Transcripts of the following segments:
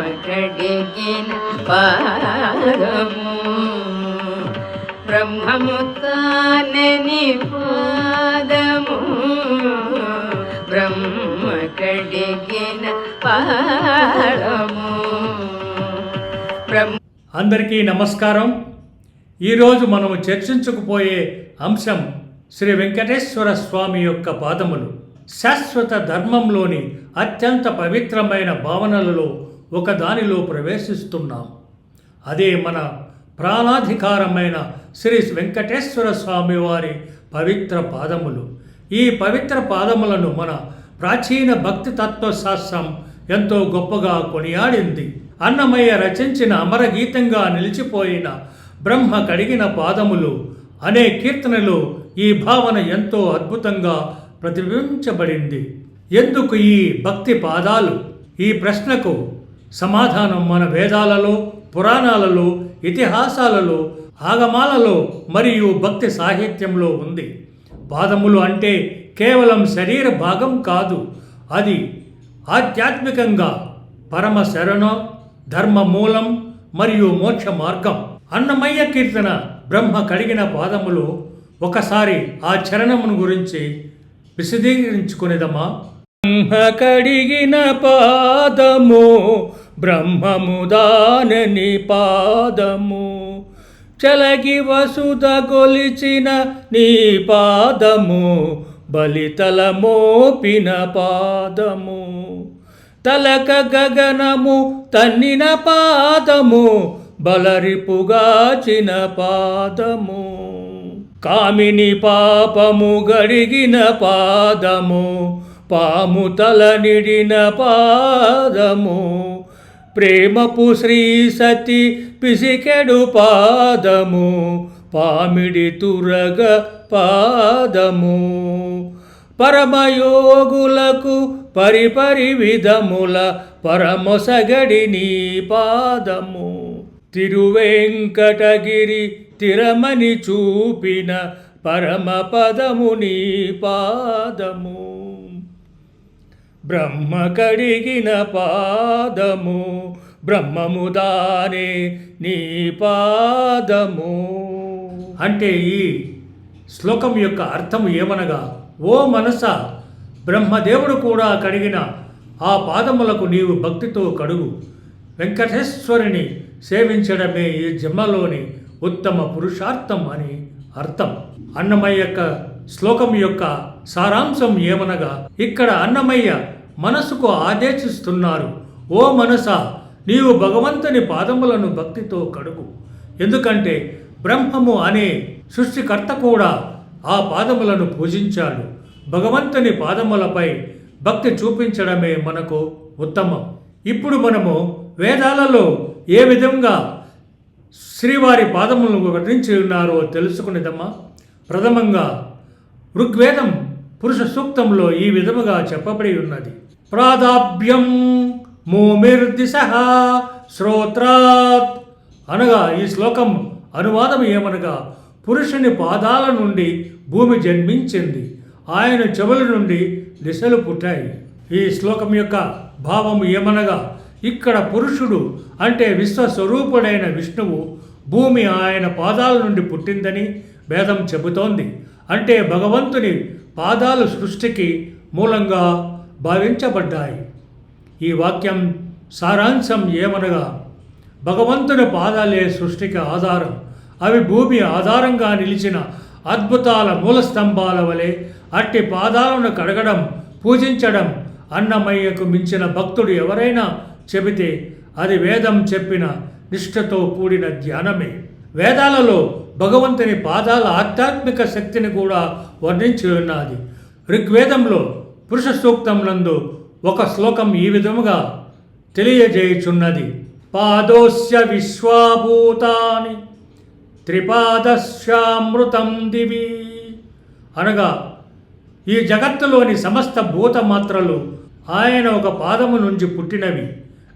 కడిగిన పాదము బ్రహ్మము పాదము. బ్రహ్మ కడిగిన పాదము బ్రహ్మ అందరికీ నమస్కారం. ఈరోజు మనము చర్చించుకుపోయే అంశం శ్రీ వెంకటేశ్వర స్వామి యొక్క పాదములు. శాశ్వత ధర్మంలోని అత్యంత పవిత్రమైన భావనలలో ఒకదానిలో ప్రవేశిస్తున్నాం. అదే మన ప్రాణాధికారమైన శ్రీ వెంకటేశ్వర స్వామి వారి పవిత్ర పాదములు. ఈ పవిత్ర పాదములను మన ప్రాచీన భక్తి తత్వశాస్త్రం ఎంతో గొప్పగా కొనియాడింది. అన్నమయ్య రచించిన అమరగీతంగా నిలిచిపోయిన బ్రహ్మ కడిగిన పాదములు అనే కీర్తనలో ఈ భావన ఎంతో అద్భుతంగా ప్రతిబింబించబడింది. ఎందుకు ఈ భక్తి పాదాలు? ఈ ప్రశ్నకు సమాధానం మన వేదాలలో పురాణాలలో ఇతిహాసాలలో ఆగమాలలో మరియు భక్తి సాహిత్యంలో ఉంది. పాదములు అంటే కేవలం శరీర భాగం కాదు అది ఆధ్యాత్మికంగా పరమ శరణం ధర్మ మూలం మరియు మోక్ష మార్గం. అన్నమయ్య కీర్తన బ్రహ్మ కడిగిన పాదములు ఒకసారి ఆ చరణమును గురించి విశదీకరించుకునేదమ్మా. బ్రహ్మ కడిగిన పాదము బ్రహ్మముదానని పాదము. చలగి వసుద గొలిచిన నీ పాదము బలితల మోపిన పాదము. తలక గగనము తన్నిన పాదము బలరిపుగాచిన పాదము. కామిని పాపము గడిగిన పాదము పాము తల నిడిన పాదము ప్రేమపు శ్రీ సతి పిసికెడు పాదము పామిడి తురగ పాదము. పరమయోగులకు పరిపరి విధముల పరమొసగడి నీ పాదము. తిరువెంకటగిరి తిరమని చూపిన పరమ పదము నీ పాదము. బ్రహ్మ కడిగిన పాదము బ్రహ్మము దానే నీ పాదము. అంటే ఈ శ్లోకం యొక్క అర్థం ఏమనగా ఓ మనస బ్రహ్మదేవుడు కూడా కడిగిన ఆ పాదములకు నీవు భక్తితో కడుగు. వెంకటేశ్వరుని సేవించడమే ఈ జన్మలోని ఉత్తమ పురుషార్థం అని అర్థం. అన్నమయ్య యొక్క శ్లోకం యొక్క సారాంశం ఏమనగా ఇక్కడ అన్నమయ్య మనసుకు ఆదేశిస్తున్నారు. ఓ మనస నీవు భగవంతుని పాదములను భక్తితో కడుగు. ఎందుకంటే బ్రహ్మము అనే సృష్టికర్త కూడా ఆ పాదములను పూజించాడు. భగవంతుని పాదములపై భక్తి చూపించడమే మనకు ఉత్తమం. ఇప్పుడు మనము వేదాలలో ఏ విధంగా శ్రీవారి పాదములను వర్ణించి ఉన్నారో తెలుసుకునేదమ్మా. ప్రథమంగా ఋగ్వేదం పురుష సూక్తంలో ఈ విధముగా చెప్పబడి ఉన్నది. ప్రాదాభ్యం మోమిర్దిశ శ్రోత్రాత్. అనగా ఈ శ్లోకం అనువాదం ఏమనగా పురుషుని పాదాల నుండి భూమి జన్మించింది. ఆయన చెవుల నుండి దిశలు పుట్టాయి. ఈ శ్లోకం యొక్క భావం ఏమనగా ఇక్కడ పురుషుడు అంటే విశ్వస్వరూపుడైన విష్ణువు భూమి ఆయన పాదాల నుండి పుట్టిందని వేదం చెబుతోంది. అంటే భగవంతుని పాదాలు సృష్టికి మూలంగా భావించబడ్డాయి. ఈ వాక్యం సారాంశం ఏమనగా భగవంతుని పాదాలే సృష్టికి ఆధారం. అవి భూమి ఆధారంగా నిలిచిన అద్భుతాల మూల స్తంభాల వలె అట్టి పాదాలను కడగడం పూజించడం అన్నమయ్యకు మించిన భక్తుడు ఎవరైనా చెబితే అది వేదం చెప్పిన నిష్ఠతో కూడిన ధ్యానమే. వేదాలలో భగవంతుని పాదాల ఆధ్యాత్మిక శక్తిని కూడా వర్ణించి ఉన్నది ఋగ్వేదంలో పురుష సూక్తం నందు ఒక శ్లోకం ఈ విధముగా తెలియజేయుచున్నది. పాదోస్య విశ్వాభూతాని త్రిపాదశ్యామృతం దివి. అనగా ఈ జగత్తులోని సమస్త భూత మాత్రలు ఆయన ఒక పాదము నుంచి పుట్టినవి.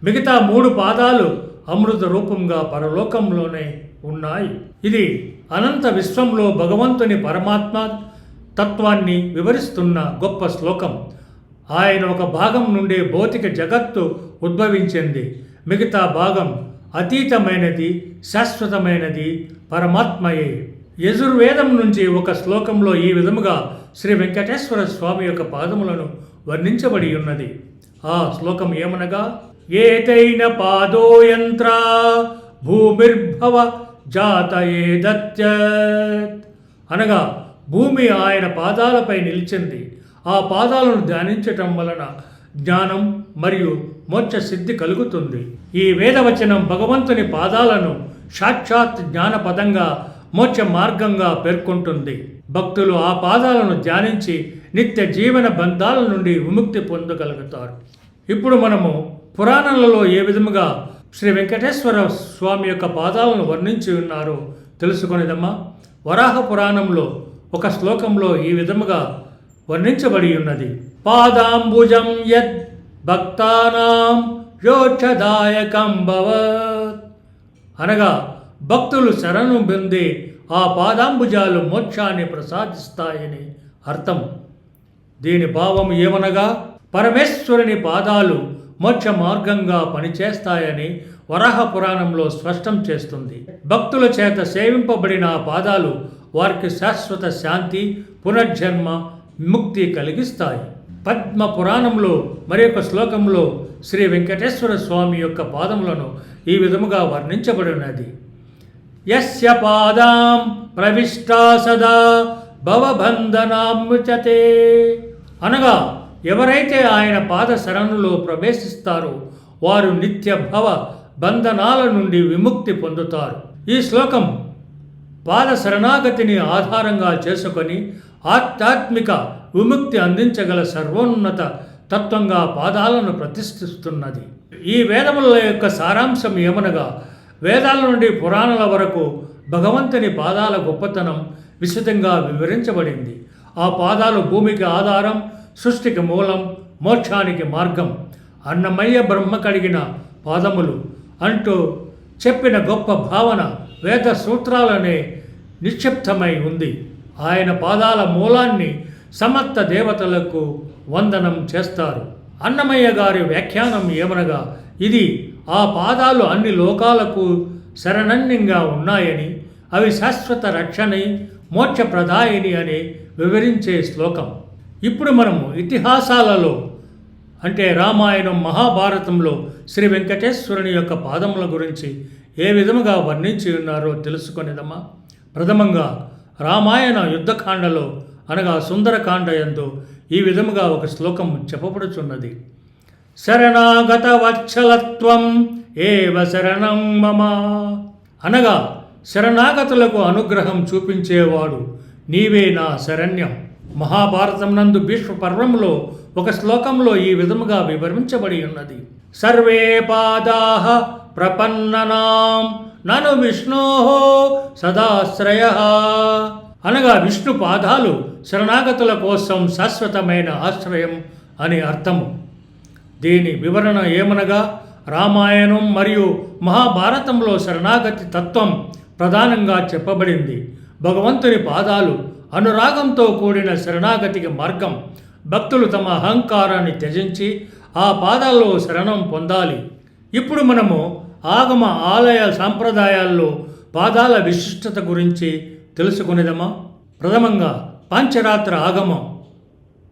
మిగతా మూడు పాదాలు అమృత రూపంగా పరలోకంలోనే ఉన్నాయి. ఇది అనంత విశ్వంలో భగవంతుని పరమాత్మ తత్వాన్ని వివరిస్తున్న గొప్ప శ్లోకం. ఆయన ఒక భాగం నుండి భౌతిక జగత్తు ఉద్భవించింది. మిగతా భాగం అతీతమైనది శాశ్వతమైనది పరమాత్మయే. యజుర్వేదం నుంచి ఒక శ్లోకంలో ఈ విధముగా శ్రీ వెంకటేశ్వర స్వామి యొక్క పాదములను వర్ణించబడి ఉన్నది. ఆ శ్లోకం ఏమనగా ఏతైన పాదోయంత్ర భూమిర్భవ జాతయేదత్యత్ అనగా భూమి ఆయన పాదాలపై నిలిచింది. ఆ పాదాలను ధ్యానించటం వలన జ్ఞానం మరియు మోక్ష సిద్ధి కలుగుతుంది. ఈ వేదవచనం భగవంతుని పాదాలను సాక్షాత్ జ్ఞానపదంగా మోక్ష మార్గంగా పేర్కొంటుంది. భక్తులు ఆ పాదాలను ధ్యానించి నిత్య జీవన బంధాల నుండి విముక్తి పొందగలుగుతారు. ఇప్పుడు మనము పురాణాలలో ఏ విధముగా శ్రీ వెంకటేశ్వర స్వామి యొక్క పాదాలను వర్ణించి ఉన్నారో తెలుసుకునేదమ్మా. వరాహ పురాణంలో ఒక శ్లోకంలో ఈ విధముగా వర్ణించబడి ఉన్నది. పాదాంబుజం యద్ భక్తానాం యోక్షదాయకం భవత్. అనగా భక్తులు శరణు పొంది ఆ పాదాంబుజాలు మోక్షాన్ని ప్రసాదిస్తాయని అర్థం. దీని భావం ఏమనగా పరమేశ్వరుని పాదాలు మోక్ష మార్గంగా పనిచేస్తాయని వరాహ పురాణంలో స్పష్టం చేస్తుంది. భక్తుల చేత సేవింపబడిన ఆ పాదాలు వారికి శాశ్వత శాంతి పునర్జన్మ ముక్తి కలిగిస్తాయి. పద్మ పురాణంలో మరి శ్లోకంలో శ్రీ వెంకటేశ్వర స్వామి యొక్క పాదములను ఈ విధముగా వర్ణించబడినది. యస్య పాదాం ప్రవిష్టా సదా భవబంధనాముచతే అనగా ఎవరైతే ఆయన పాద శరణులో ప్రవేశిస్తారో వారు నిత్య భవ బంధనాల నుండి విముక్తి పొందుతారు. ఈ శ్లోకం పాద శరణాగతిని ఆధారంగా చేసుకొని ఆధ్యాత్మిక విముక్తి అందించగల సర్వోన్నత తత్వంగా పాదాలను ప్రతిష్ఠిస్తున్నది. ఈ వేదముల యొక్క సారాంశం ఏమనగా వేదాల నుండి పురాణాల వరకు భగవంతుని పాదాల గొప్పతనం విశదంగా వివరించబడింది. ఆ పాదాలు భూమికి ఆధారం సృష్టికి మూలం మోక్షానికి మార్గం. అన్నమయ్య బ్రహ్మ కడిగిన పాదములు అంటూ చెప్పిన గొప్ప భావన వేద సూత్రాలనే నిక్షిప్తమై ఉంది. ఆయన పాదాల మూలాన్ని సమర్థ దేవతలకు వందనం చేస్తారు. అన్నమయ్య గారి వ్యాఖ్యానం ఏమనగా ఇది ఆ పాదాలు అన్ని లోకాలకు శరణన్యంగా ఉన్నాయని అవి శాశ్వత రక్షణి మోక్షప్రదాయిని అని వివరించే శ్లోకం. ఇప్పుడు మనము ఇతిహాసాలలో అంటే రామాయణం మహాభారతంలో శ్రీ వెంకటేశ్వరుని యొక్క పాదముల గురించి ఏ విధముగా వర్ణించి ఉన్నారో తెలుసుకునేదమ్మా. ప్రథమంగా రామాయణ యుద్ధకాండలో అనగా సుందరకాండ యందు ఈ విధముగా ఒక శ్లోకం చెప్పబడుచున్నది. శరణాగత వత్సలత్వం ఏవ శరణం మమ అనగా శరణాగతులకు అనుగ్రహం చూపించేవాడు నీవే నా శరణ్యం. మహాభారతం నందు భీష్మ పర్వంలో ఒక శ్లోకంలో ఈ విధముగా వివరించబడి ఉన్నది. సర్వే పాదాహ ప్రపన్ననాం నను విష్ణో సదాశ్రయ. అనగా విష్ణు పాదాలు శరణాగతుల కోసం శాశ్వతమైన ఆశ్రయం అని అర్థము. దీని వివరణ ఏమనగా రామాయణం మరియు మహాభారతంలో శరణాగతి తత్వం ప్రధానంగా చెప్పబడింది. భగవంతుని పాదాలు అనురాగంతో కూడిన శరణాగతికి మార్గం. భక్తులు తమ అహంకారాన్ని త్యజించి ఆ పాదాల్లో శరణం పొందాలి. ఇప్పుడు మనము ఆగమ ఆలయ సాంప్రదాయాల్లో పాదాల విశిష్టత గురించి తెలుసుకునేదమా? ప్రథమంగా పంచరాత్ర ఆగమం.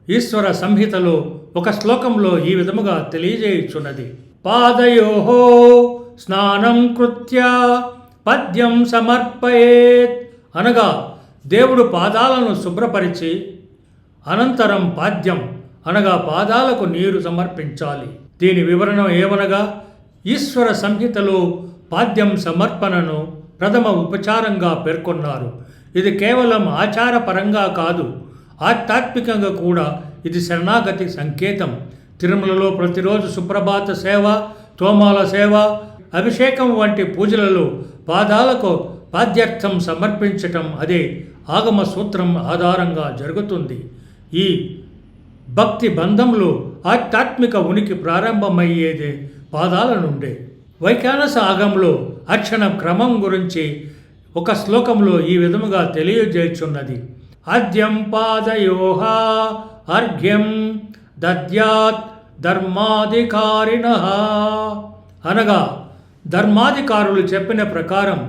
ఈశ్వర సంహితలో ఒక శ్లోకంలో ఈ విధముగా తెలియజేయుచున్నది. పాదయోహో స్నానం కృత్య పద్యం సమర్పయేత్ అనగా దేవుడు పాదాలను శుభ్రపరిచి అనంతరం పాద్యం అనగా పాదాలకు నీరు సమర్పించాలి. దీని వివరణ ఏమనగా ఈశ్వర సంహితలో పాద్యం సమర్పణను ప్రథమ ఉపచారంగా పేర్కొన్నారు. ఇది కేవలం ఆచారపరంగా కాదు ఆధ్యాత్మికంగా కూడా ఇది శరణాగతి సంకేతం. తిరుమలలో ప్రతిరోజు సుప్రభాత సేవ తోమాల సేవ అభిషేకం వంటి పూజలలో పాదాలకు పాద్యార్థం సమర్పించటం అదే ఆగమ సూత్రం ఆధారంగా జరుగుతుంది. ఈ భక్తి బంధంలో ఆధ్యాత్మిక ఉనికి ప్రారంభమయ్యేదే పాదాల నుండే. వైఖానస ఆగంలో అక్షణ క్రమం గురించి ఒక శ్లోకంలో ఈ విధముగా తెలియజేయుచున్నది ఆద్యం పాదయోహ అర్ఘ్యం దద్యాత్ ధర్మాధికారిణ అనగా ధర్మాధికారులు చెప్పిన ప్రకారం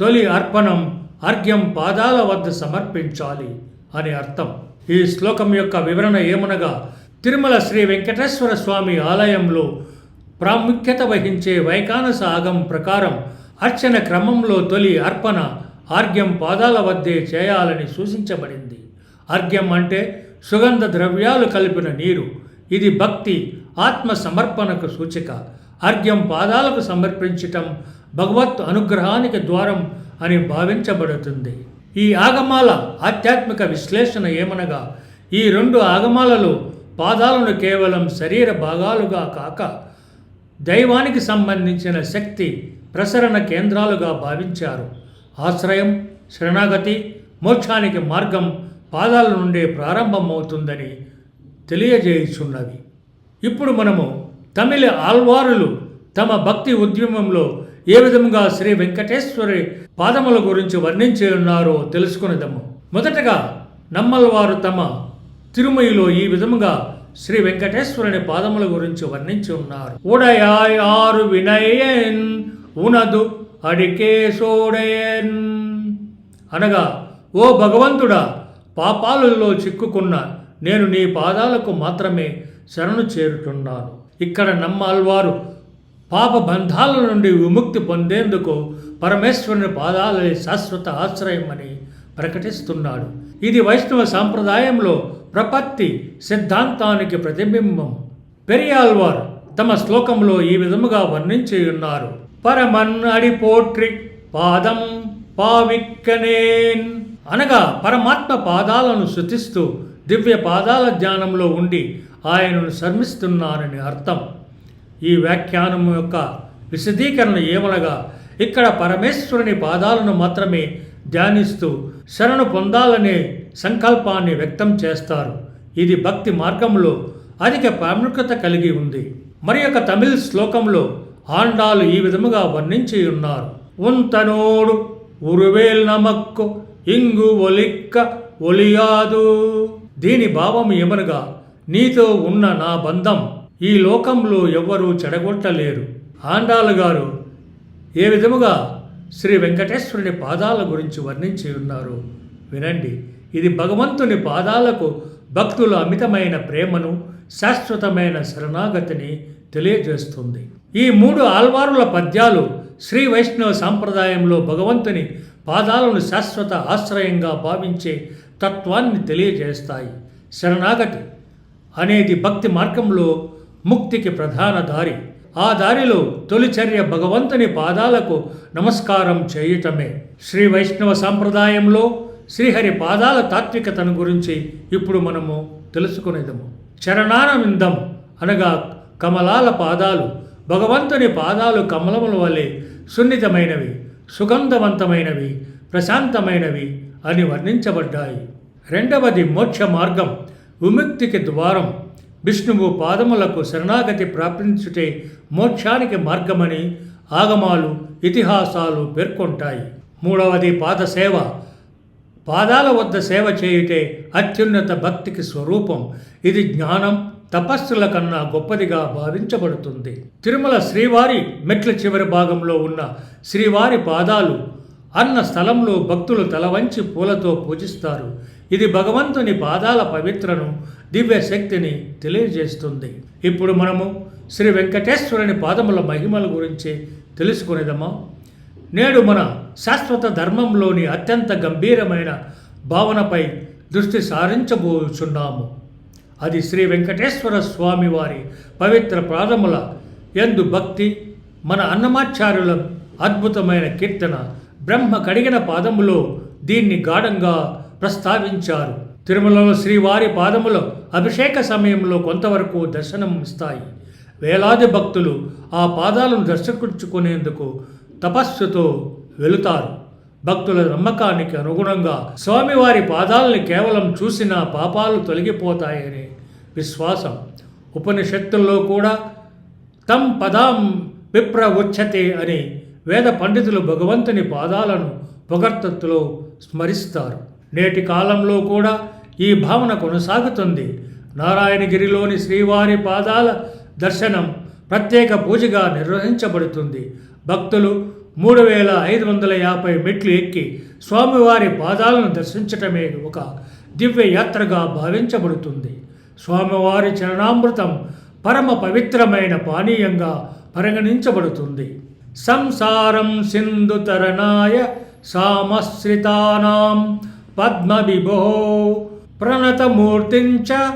తొలి అర్పణం అర్ఘ్యం పాదాల వద్ద సమర్పించాలి అని అర్థం. ఈ శ్లోకం యొక్క వివరణ ఏమనగా తిరుమల శ్రీ వెంకటేశ్వర స్వామి ఆలయంలో ప్రాముఖ్యత వహించే వైకానస ఆగం ప్రకారం అర్చన క్రమంలో తొలి అర్పణ ఆర్ఘ్యం పాదాల వద్దే చేయాలని సూచించబడింది. అర్ఘ్యం అంటే సుగంధ ద్రవ్యాలు కలిపిన నీరు. ఇది భక్తి ఆత్మ సమర్పణకు సూచిక. అర్ఘ్యం పాదాలకు సమర్పించటం భగవత్ అనుగ్రహానికి ద్వారం అని భావించబడుతుంది. ఈ ఆగమాల ఆధ్యాత్మిక విశ్లేషణ ఏమనగా ఈ రెండు ఆగమాలలో పాదాలను కేవలం శరీర భాగాలుగా కాక దైవానికి సంబంధించిన శక్తి ప్రసరణ కేంద్రాలుగా భావించారు. ఆశ్రయం శరణాగతి మోక్షానికి మార్గం పాదాల నుండే ప్రారంభమవుతుందని తెలియజేయుచున్నవి. ఇప్పుడు మనము తమిళ ఆల్వారులు తమ భక్తి ఉద్యమంలో ఏ విధంగా శ్రీ వెంకటేశ్వరి పాదముల గురించి వర్ణించి ఉన్నారో తెలుసుకునేదము. మొదటగా నమ్మల్వారు తమ తిరుమయిలో ఈ విధముగా శ్రీ వెంకటేశ్వరుని పాదముల గురించి వర్ణించి ఉన్నారు ఉడయాయ్ ఆరు వినయన్ ఉనదు అడికేశోడయన్ అనగా ఓ భగవంతుడా పాపాలలో చిక్కుకున్న నేను నీ పాదాలకు మాత్రమే శరణు చేరుతున్నాను. ఇక్కడ నమ్మాల్వారు పాప బంధాల నుండి విముక్తి పొందేందుకు పరమేశ్వరుని పాదాలే శాశ్వత ఆశ్రయం అని ప్రకటిస్తున్నాడు. ఇది వైష్ణవ సాంప్రదాయంలో ప్రపత్తి సిద్ధాంతానికి ప్రతిబింబం. పెరియాల్వార్ తమ శ్లోకంలో ఈ విధముగా వర్ణించి ఉన్నారు పరమన్ అడి పోట్రి పాదం పావిక్కనేన్ అనగా పరమాత్మ పాదాలను శృతిస్తూ దివ్య పాదాల ధ్యానంలో ఉండి ఆయనను శర్మిస్తున్నానని అర్థం. ఈ వ్యాఖ్యానం యొక్క విశదీకరణ ఏమనగా ఇక్కడ పరమేశ్వరుని పాదాలను మాత్రమే ధ్యానిస్తూ శరణు పొందాలనే సంకల్పాన్ని వ్యక్తం చేస్తారు. ఇది భక్తి మార్గంలో అధిక ప్రాముఖ్యత కలిగి ఉంది. మరి యొక్క తమిళ్ శ్లోకంలో ఆండాలు ఈ విధముగా వర్ణించి ఉన్నారు. ఉంతనోడు ఉరువేల్ నమక్కు ఇంగు ఒలిక్క ఒలియాదు. దీని భావం ఏమనగా నీతో ఉన్న నా బంధం ఈ లోకంలో ఎవ్వరూ చెడగొట్టలేరు. ఆండాలు గారు ఏ విధముగా శ్రీ వెంకటేశ్వరుని పాదాల గురించి వర్ణించి ఉన్నారు? వినండి. ఇది భగవంతుని పాదాలకు భక్తుల అమితమైన ప్రేమను శాశ్వతమైన శరణాగతిని తెలియజేస్తుంది. ఈ మూడు ఆల్వారుల పద్యాలు శ్రీ వైష్ణవ సాంప్రదాయంలో భగవంతుని పాదాలను శాశ్వత ఆశ్రయంగా భావించే తత్వాన్ని తెలియజేస్తాయి. శరణాగతి అనేది భక్తి మార్గంలో ముక్తికి ప్రధాన దారి. ఆ దారిలో తొలిచర్య భగవంతుని పాదాలకు నమస్కారం చేయటమే. శ్రీ వైష్ణవ సాంప్రదాయంలో శ్రీహరి పాదాల తాత్వికతను గురించి ఇప్పుడు మనము తెలుసుకునేదము. చరణానవిందం అనగా కమలాల పాదాలు. భగవంతుని పాదాలు కమలముల వలె సున్నితమైనవి సుగంధవంతమైనవి ప్రశాంతమైనవి అని వర్ణించబడ్డాయి. రెండవది మోక్ష మార్గం. విముక్తికి ద్వారం. విష్ణువు పాదములకు శరణాగతి ప్రాప్తించుటే మోక్షానికి మార్గమని ఆగమాలు ఇతిహాసాలు పేర్కొంటాయి. మూడవది పాదసేవ పాదాల వద్ద సేవ చేయుటే అత్యున్నత భక్తికి స్వరూపం. ఇది జ్ఞానం తపస్సుల కన్నా గొప్పదిగా భావించబడుతుంది. తిరుమల శ్రీవారి మెట్ల చివరి భాగంలో ఉన్న శ్రీవారి పాదాలు అన్న స్థలంలో భక్తులు తలవంచి పూలతో పూజిస్తారు. ఇది భగవంతుని పాదాల పవిత్రను దివ్య శక్తిని తెలియజేస్తుంది. ఇప్పుడు మనము శ్రీ వెంకటేశ్వరుని పాదముల మహిమల గురించి తెలుసుకునేదమా నేడు మన శాశ్వత ధర్మంలోని అత్యంత గంభీరమైన భావనపై దృష్టి సారించబోచున్నాము. అది శ్రీ వెంకటేశ్వర స్వామి వారి పవిత్ర పాదముల ఎందు భక్తి మన అన్నమాచార్యుల అద్భుతమైన కీర్తన బ్రహ్మ కడిగిన పాదములో దీన్ని గాఢంగా ప్రస్తావించారు. తిరుమలలో శ్రీవారి పాదములో అభిషేక సమయంలో కొంతవరకు దర్శనం ఇస్తాయి. వేలాది భక్తులు ఆ పాదాలను దర్శించుకునేందుకు తపస్సుతో వెళుతారు. భక్తుల నమ్మకానికి అనుగుణంగా స్వామివారి పాదాలని కేవలం చూసిన పాపాలు తొలగిపోతాయని విశ్వాసం. ఉపనిషత్తుల్లో కూడా తం పదాం విప్ర ఉచ్యతే అని వేద పండితులు భగవంతుని పాదాలను పొగర్తత్తులో స్మరిస్తారు. నేటి కాలంలో కూడా ఈ భావన కొనసాగుతుంది. నారాయణగిరిలోని శ్రీవారి పాదాల దర్శనం ప్రత్యేక పూజగా నిర్వహించబడుతుంది. భక్తులు మూడు వేల ఐదు వందల యాభై మెట్లు ఎక్కి స్వామివారి పాదాలను దర్శించటమే ఒక దివ్య యాత్రగా భావించబడుతుంది. స్వామివారి చరణామృతం పరమ పవిత్రమైన పానీయంగా పరిగణించబడుతుంది. సంసారం సింధు తరణాయ సామశ్రితానాం పద్మవిభో ప్రణతమూర్తించ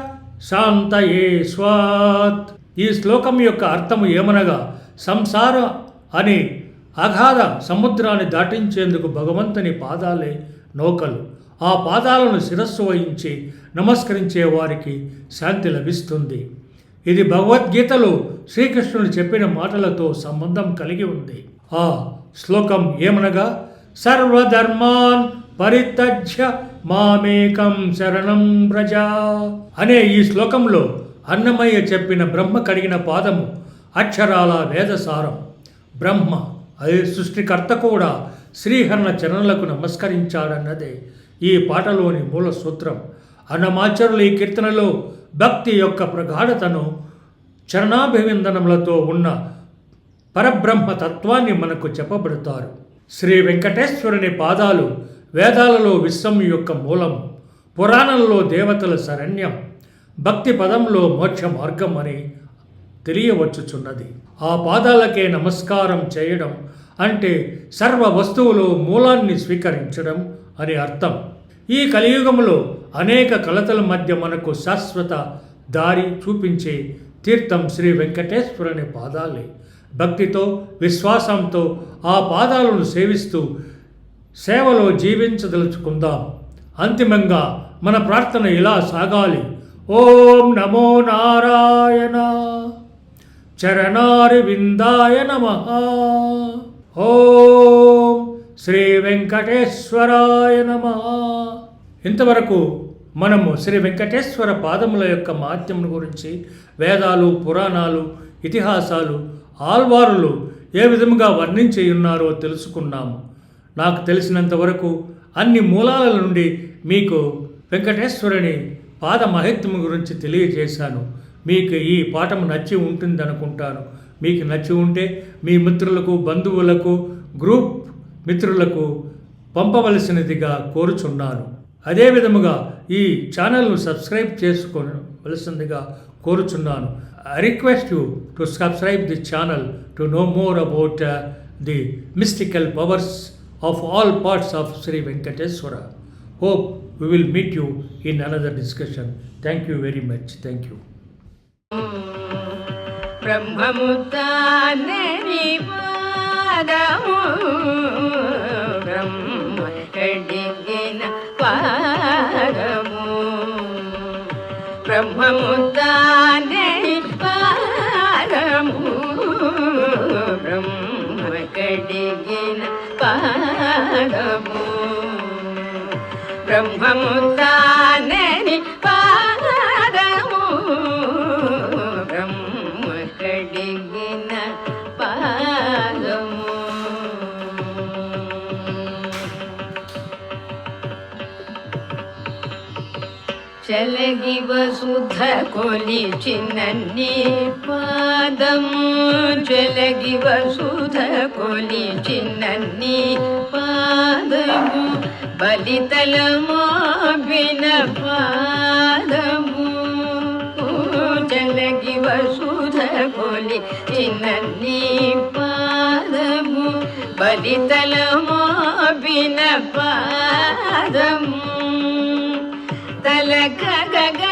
శాంతయే స్వాత్. ఈ శ్లోకం యొక్క అర్థము ఏమనగా సంసార అని అగాధ సముద్రాన్ని దాటించేందుకు భగవంతుని పాదాలే నౌకలు. ఆ పాదాలను శిరస్సు వహించి నమస్కరించే వారికి శాంతి లభిస్తుంది. ఇది భగవద్గీతలో శ్రీకృష్ణుడు చెప్పిన మాటలతో సంబంధం కలిగి ఉంది. ఆ శ్లోకం ఏమనగా సర్వధర్మాన్ పరిత్యజ్య మామేకం శరణం ప్రజ. అనే ఈ శ్లోకంలో అన్నమయ్య చెప్పిన బ్రహ్మ కడిగిన పాదము అక్షరాల వేదసారం. బ్రహ్మ అదే సృష్టికర్త కూడా శ్రీహరణ చరణులకు నమస్కరించాడన్నదే ఈ పాటలోని మూల సూత్రం. అన్నమాచరులు ఈ కీర్తనలో భక్తి యొక్క ప్రగాఢతను చరణాభివందనములతో ఉన్న పరబ్రహ్మ తత్వాన్ని మనకు చెప్పబడతారు. శ్రీ వెంకటేశ్వరుని పాదాలు వేదాలలో విశ్వం యొక్క మూలం పురాణంలో దేవతల శరణ్యం భక్తి పదంలో మోక్ష మార్గం అని తెలియవచ్చుచున్నది. ఆ పాదాలకే నమస్కారం చేయడం అంటే సర్వ వస్తువులు మూలాన్ని స్వీకరించడం అని అర్థం. ఈ కలియుగంలో అనేక కలతల మధ్య మనకు శాశ్వత దారి చూపించే తీర్థం శ్రీ వెంకటేశ్వరుని పాదాలే. భక్తితో విశ్వాసంతో ఆ పాదాలను సేవిస్తూ సేవలో జీవించదలుచుకుందాం. అంతిమంగా మన ప్రార్థన ఇలా సాగాలి. ఓం నమో నారాయణ. చరణారి విందాయ నమ. ఓం శ్రీ వెంకటేశ్వరాయ నమ. ఇంతవరకు మనము శ్రీ వెంకటేశ్వర పాదముల యొక్క మాధ్యముల గురించి వేదాలు పురాణాలు ఇతిహాసాలు ఆల్వారులు ఏ విధముగా వర్ణించి ఉన్నారో తెలుసుకున్నాము. నాకు తెలిసినంత వరకు అన్ని మూలాల నుండి మీకు వెంకటేశ్వరుని పాద మహిత్వం గురించి తెలియజేశాను. మీకు ఈ పాఠం నచ్చి ఉంటుంది అనుకుంటాను మీకు నచ్చి ఉంటే మీ మిత్రులకు బంధువులకు గ్రూప్ మిత్రులకు పంపవలసినదిగా కోరుచున్నాను. అదే విధముగా ఈ ఛానల్ను సబ్స్క్రైబ్ చేసుకోవలసిందిగా కోరుచున్నాను. I request you to subscribe the channel to know more about the mystical powers of all parts of sri Venkateswara hope we will meet you in another discussion. Thank you very much. Thank you. బ్రహ్మముతానని పాదము బ్రహ్మముతానని పాదము బ్రహ్మ కడిగిన పాదము. చలగి వసుధ కొలిచినన్ని పాదము. చలగి వసు వసుధ కొలిచినన్ని పాదము బలితలమో బిన పాదము చలగి వసుధ కొలి చిన్నన్ని పాదము బలితలమో బిన పాదము తలక గగ